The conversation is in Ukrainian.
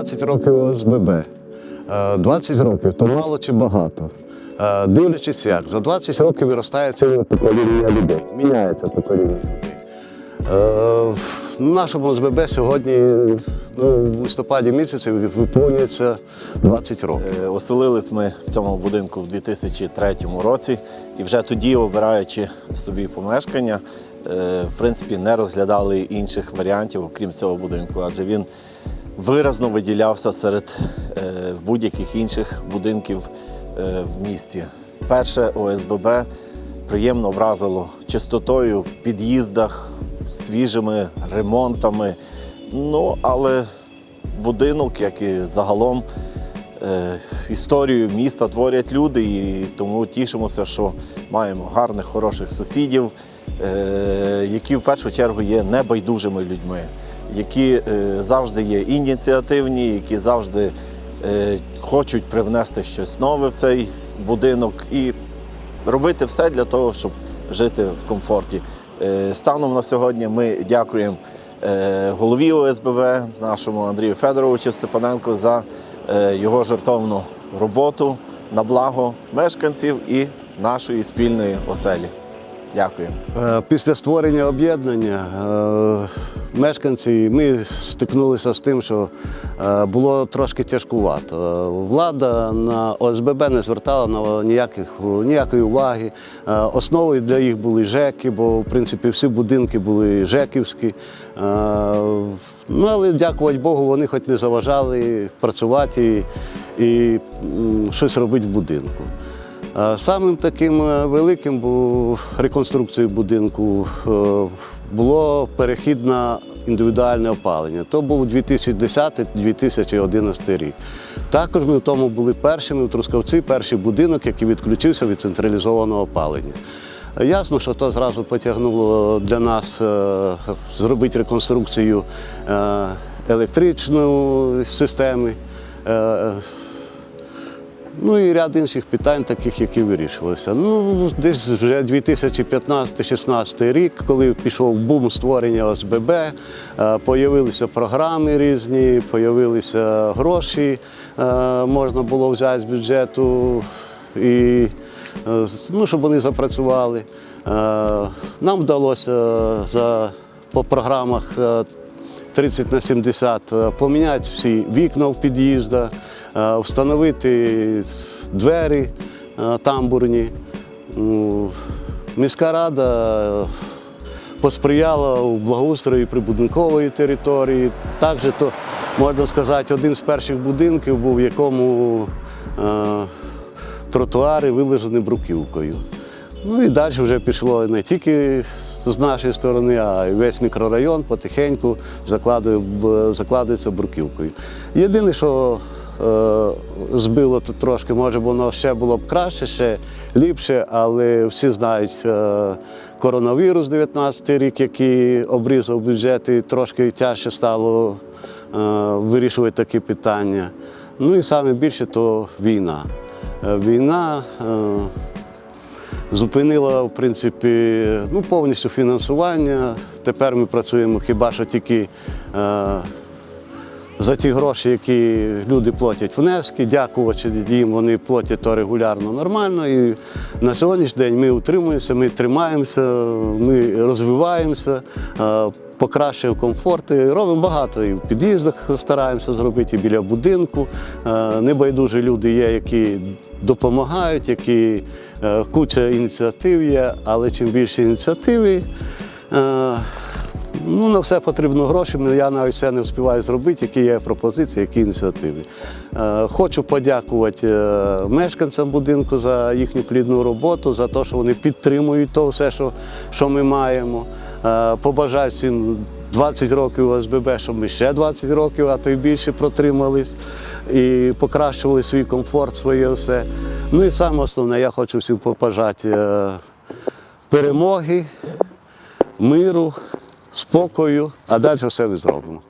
20 років ОСББ. Е, 20 років то мало чи багато. Е, Дивлячись як, за 20 років виростає ціле покоління людей, міняється покоління людей. Е, нашому ОСББ сьогодні, ну, в листопаді місяці, виповнюється 20 років. Е, Оселились ми в цьому будинку в 2003 році, і вже тоді, обираючи собі помешкання, е, в принципі, не розглядали інших варіантів, окрім цього будинку, адже він виразно виділявся серед е, будь-яких інших будинків е, в місті. Перше ОСББ приємно вразило чистотою в під'їздах, свіжими ремонтами. Ну, але будинок, як і загалом, е, історію міста творять люди, і тому тішимося, що маємо гарних, хороших сусідів, які в першу чергу є небайдужими людьми, які е, завжди є ініціативні, які завжди е, хочуть привнести щось нове в цей будинок і робити все для того, щоб жити в комфорті. Е, Станом на сьогодні ми дякуємо голові ОСББ, нашому Андрію Федоровичу Степаненку за його жертовну роботу на благо мешканців і нашої спільної оселі. Дякую. Після створення об'єднання мешканці ми стикнулися з тим, що е, було трошки тяжкувато. Влада на ОСББ не звертала на ніяких, ніякої уваги. Е, Основою для їх були ЖЕКи, бо в принципі всі будинки були ЖЕКівські. Е, Ну, але дякувати Богу, вони хоч не заважали працювати і, і щось робити в будинку. Е, Самим таким е, великим був реконструкцією будинку е, було перехід на індивідуальне опалення. То був 2010-2011 рік. Також ми в тому були першими в Трускавці, перший будинок, який відключився від централізованого опалення. Ясно, що то зразу потягнуло для нас зробити реконструкцію електричної системи. Ну і ряд інших питань, таких, які вирішувалися. Ну, десь вже 2015-16 рік, коли пішов бум створення ОСББ, е, появилися програми різні, появилися гроші, е, можна було взяти з бюджету, і, е, ну, щоб вони запрацювали. Нам вдалося по програмах 30 на 70 е, поміняти всі вікна в під'їздах, е, встановити двері е, тамбурні. Ну, Міська рада посприяла у благоустрої прибудинкової території. Також то, можна сказати, один з перших будинків був, в якому тротуари вилежені бруківкою. Ну і далі вже пішло не тільки з нашої сторони, а й весь мікрорайон потихеньку закладує, закладується бруківкою. Єдине, що е, збило тут трошки, може воно ще було б краще, ще ліпше, але всі знають е, коронавірус 19 рік, який обрізав бюджет, і трошки тяжче стало е, вирішувати такі питання. Ну і саме більше то війна. Е, Війна. Е, зупинила в принципі ну, повністю фінансування. Тепер ми працюємо хіба що тільки е, за ті гроші, які люди платять внески. Дякувати їм, вони платять то регулярно нормально. І на сьогоднішній день ми утримуємося, ми тримаємося, ми розвиваємося. е, Покращуємо комфорт, і робимо багато і в під'їздах стараємося зробити, і біля будинку. Е, Небайдужі люди є, які допомагають, які е, куча ініціатив є, але чим більше ініціативи, ну, на все потрібно гроші. Я навіть все не встигаю зробити, які є пропозиції, які ініціативи. Е, Хочу подякувати е, мешканцям будинку за їхню плідну роботу, за те, що вони підтримують то все, що, що ми маємо. Е, Побажаю всім 20 років ОСББ, щоб ми ще 20 років, а то й більше протримались і покращували свій комфорт, своє все. Ну і саме основне, я хочу всім побажати перемоги, миру, спокою, а далі все ми зробимо.